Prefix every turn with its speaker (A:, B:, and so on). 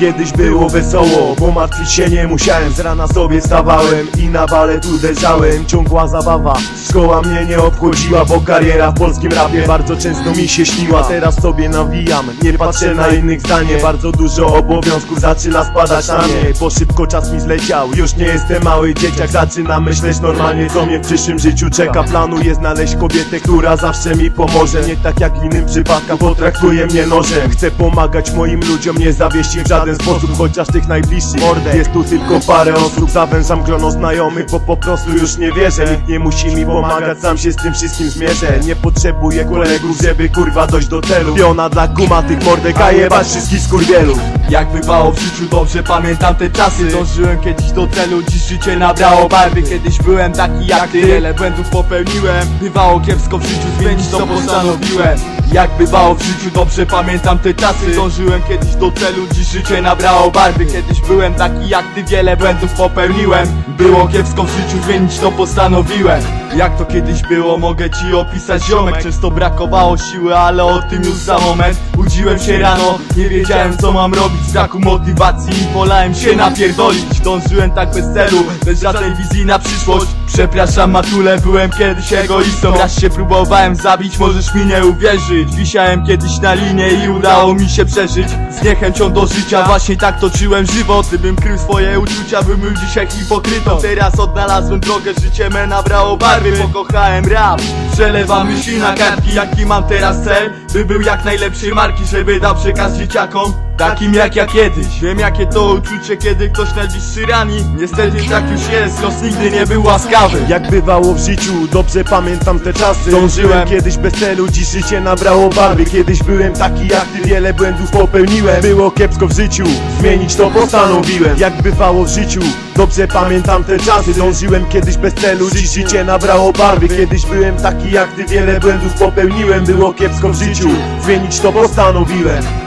A: Kiedyś było wesoło, bo martwić się nie musiałem. Z rana sobie stawałem i na balet uderzałem Ciągła zabawa, Szkoła mnie nie obchodziła, bo kariera w polskim rapie Bardzo często mi się śniła, teraz sobie nawijam Nie patrzę na innych zdanie, bardzo dużo obowiązków zaczyna spadać na mnie Bo szybko czas mi zleciał, już nie jestem mały dzieciak Zaczynam myśleć normalnie, co mnie w przyszłym życiu czeka. Planuję znaleźć kobietę, która zawsze mi pomoże. Nie tak jak w innym przypadkach, potraktuje mnie nożem. Chcę pomagać moim ludziom, nie zawieść ich w żaden sposób Chociaż tych najbliższych Mordę. Jest tu tylko parę osób, zawężam grono znajomych Bo po prostu już nie wierzę. Nikt nie musi mi pomagać, sam się z tym wszystkim zmierzę Nie potrzebuję kolegów, żeby kurwa dojść do celu. Piona dla kumatych mordek, a jebać wszystkich skurwielów
B: Jak bywało w życiu, dobrze pamiętam te czasy. Dążyłem kiedyś do celu, dziś życie nabrało barwy. Kiedyś byłem taki jak ty, wiele błędów popełniłem. Bywało kiepsko w życiu, zmienić to postanowiłem. Jak bywało w życiu, dobrze pamiętam te czasy. Dążyłem kiedyś do celu, dziś życie nabrało barwy. Kiedyś byłem taki jak ty, wiele błędów popełniłem Było kiepsko w życiu, zmienić to postanowiłem. Jak to kiedyś było, mogę ci opisać ziomek. Często brakowało siły, ale o tym już za moment. Budziłem się rano, nie wiedziałem co mam robić. Z braku motywacji i wolałem się napierdolić. Dążyłem tak bez celu, bez żadnej wizji na przyszłość Przepraszam Matule, byłem kiedyś egoistą. Raz się próbowałem zabić, możesz mi nie uwierzyć. Wisiałem kiedyś na linie i udało mi się przeżyć. Z niechęcią do życia, właśnie tak toczyłem żywot Gdybym krył swoje uczucia, bym był dzisiaj hipokrytą. Teraz odnalazłem drogę, życie me nabrało barwy. Pokochałem rap, przelewam myśli na kartki Jaki mam teraz cel, by był jak najlepszej marki Żeby dał przekaz dzieciakom. Takim jak ja kiedyś. Wiem jakie to uczucie, kiedy ktoś najbliższy rani. Niestety tak już jest, los nigdy nie był łaskawy.
A: Jak bywało w życiu, dobrze pamiętam te czasy. Dążyłem kiedyś bez celu, dziś życie nabrało barwy. Kiedyś byłem taki jak ty, wiele błędów popełniłem. Było kiepsko w życiu, zmienić to postanowiłem. Jak bywało w życiu, dobrze pamiętam te czasy. Dążyłem kiedyś bez celu, dziś życie nabrało barwy. Kiedyś byłem taki jak ty, wiele błędów popełniłem. Było kiepsko w życiu, zmienić to postanowiłem